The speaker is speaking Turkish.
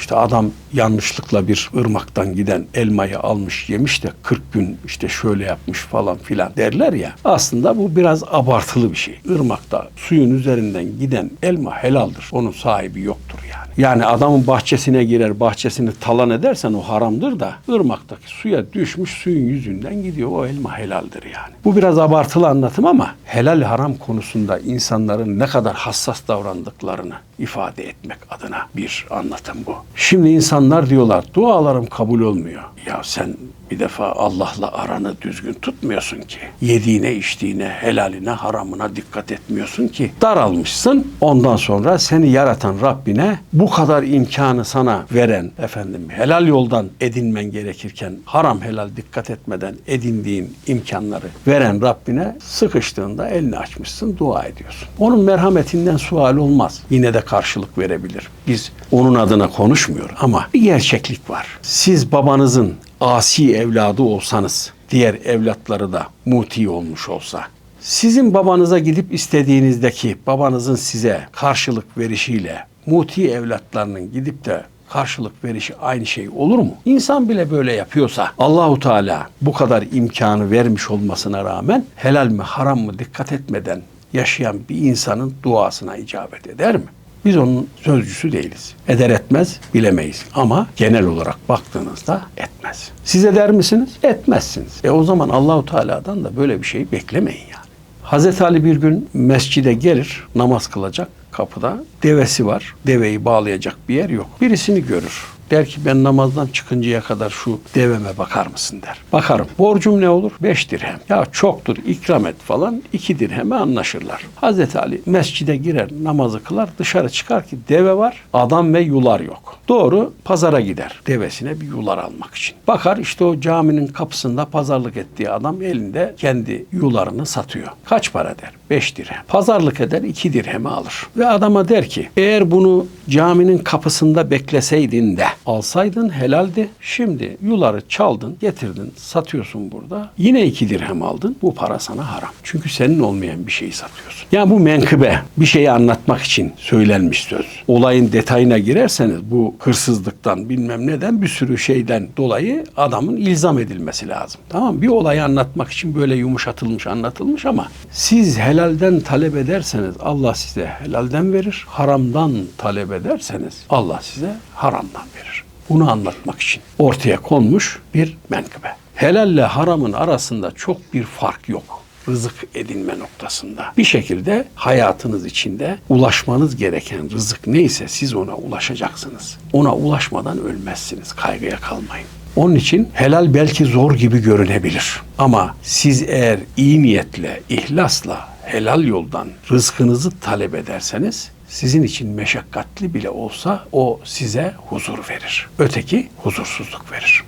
İşte adam yanlışlıkla bir ırmaktan giden elmayı almış yemiş de 40 gün işte şöyle yapmış falan filan derler ya. Aslında bu biraz abartılı bir şey. Irmakta suyun üzerinden giden elma helaldir. Onun sahibi yoktur yani. Yani adamın bahçesine girer, bahçesini talan edersen o haramdır da ırmaktaki suya düşmüş suyun yüzünden gidiyor. O elma helaldir yani. Bu biraz abartılı anlatım ama helal haram konusunda insanların ne kadar hassas davrandıklarını ifade etmek adına bir anlatım bu. Şimdi insanlar diyorlar dualarım kabul olmuyor. Ya sen bir defa Allah'la aranı düzgün tutmuyorsun ki. Yediğine, içtiğine, helaline, haramına dikkat etmiyorsun ki. Daralmışsın. Ondan sonra seni yaratan Rabbine bu kadar imkanı sana veren efendim helal yoldan edinmen gerekirken haram helal dikkat etmeden edindiğin imkanları veren Rabbine sıkıştığında elini açmışsın dua ediyorsun. Onun merhametinden sual olmaz. Yine de karşılık verebilir. Biz onun adına konuşmuyor ama bir gerçeklik var. Siz babanızın asi evladı olsanız, diğer evlatları da muti olmuş olsa, sizin babanıza gidip istediğinizdeki babanızın size karşılık verişiyle muti evlatlarının gidip de karşılık verişi aynı şey olur mu? İnsan bile böyle yapıyorsa Allahu Teala bu kadar imkanı vermiş olmasına rağmen helal mi haram mı dikkat etmeden yaşayan bir insanın duasına icabet eder mi? Biz onun sözcüsü değiliz. Eder etmez bilemeyiz ama genel olarak baktığınızda etmez. Siz eder misiniz? Etmezsiniz. E o zaman Allahu Teala'dan da böyle bir şey beklemeyin yani. Hazreti Ali bir gün mescide gelir, namaz kılacak kapıda. Devesi var. Deveyi bağlayacak bir yer yok. Birisini görür. Der ki ben namazdan çıkıncaya kadar şu deveme bakar mısın der. Bakarım. Borcum ne olur? Beş dirhem. Ya çoktur ikram et falan. iki dirheme anlaşırlar. Hazreti Ali mescide girer namazı kılar. Dışarı çıkar ki deve var. Adam ve yular yok. Doğru pazara gider. Devesine bir yular almak için. Bakar işte o caminin kapısında pazarlık ettiği adam elinde kendi yularını satıyor. Kaç para der? Beş dirhem. Pazarlık eder iki dirhemi alır. Ve adama der ki eğer bunu caminin kapısında bekleseydin de alsaydın helaldi. Şimdi yuları çaldın, getirdin, satıyorsun burada. Yine iki dirhem aldın. Bu para sana haram. Çünkü senin olmayan bir şeyi satıyorsun. Yani bu menkıbe bir şeyi anlatmak için söylenmiş söz. Olayın detayına girerseniz bu hırsızlıktan bilmem neden bir sürü şeyden dolayı adamın ilzam edilmesi lazım. Tamam? Bir olayı anlatmak için böyle yumuşatılmış, anlatılmış ama siz helalden talep ederseniz Allah size helalden verir. Haramdan talep ederseniz Allah size haramdan verir. Bunu anlatmak için ortaya konmuş bir menkıbe. Helalle haramın arasında çok bir fark yok rızık edinme noktasında. Bir şekilde hayatınız içinde ulaşmanız gereken rızık neyse siz ona ulaşacaksınız. Ona ulaşmadan ölmezsiniz. Kaygıya kalmayın. Onun için helal belki zor gibi görünebilir. Ama siz eğer iyi niyetle, ihlasla helal yoldan rızkınızı talep ederseniz sizin için meşakkatli bile olsa o size huzur verir. Öteki huzursuzluk verir.